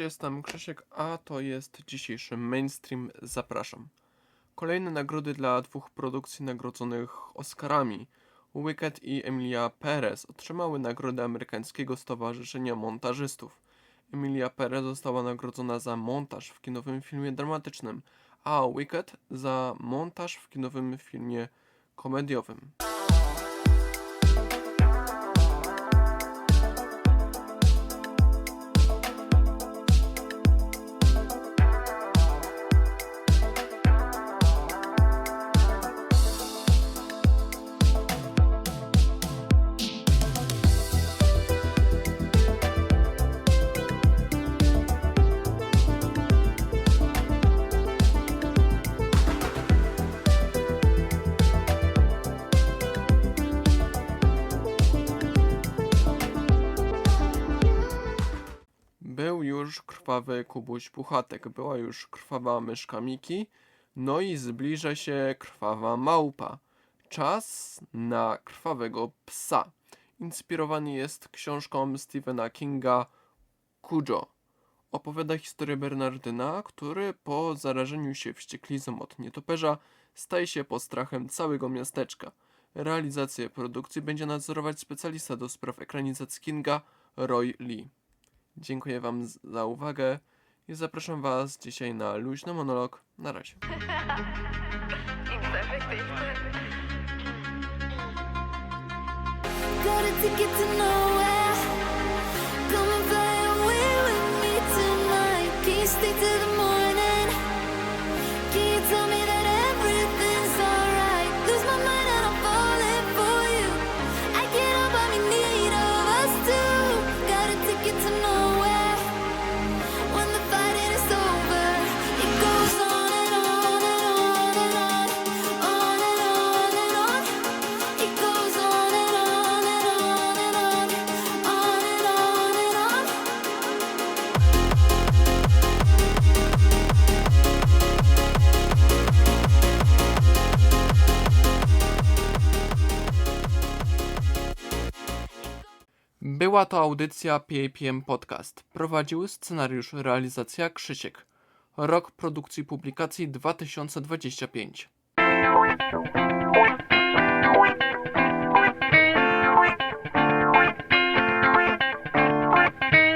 Jestem Krzysiek, a to jest dzisiejszy mainstream. Zapraszam. Kolejne nagrody dla dwóch produkcji nagrodzonych Oscarami. Wicked i Emilia Perez otrzymały nagrodę amerykańskiego Stowarzyszenia Montażystów. Emilia Perez została nagrodzona za montaż w kinowym filmie dramatycznym, a Wicked za montaż w kinowym filmie komediowym. Był już krwawy Kubuś Puchatek, była już krwawa myszka Miki, no i zbliża się krwawa małpa. Czas na krwawego psa. Inspirowany jest książką Stephena Kinga Cujo. Opowiada historię Bernardyna, który po zarażeniu się wścieklizną od nietoperza staje się postrachem całego miasteczka. Realizację produkcji będzie nadzorować specjalista do spraw ekranizacji Kinga Roy Lee. Dziękuję Wam za uwagę i zapraszam Was dzisiaj na luźny monolog. Na razie. Got a ticket to nowhere. Była to audycja PAPM Podcast. Prowadził scenariusz realizacja Krzysiek. Rok produkcji publikacji 2025.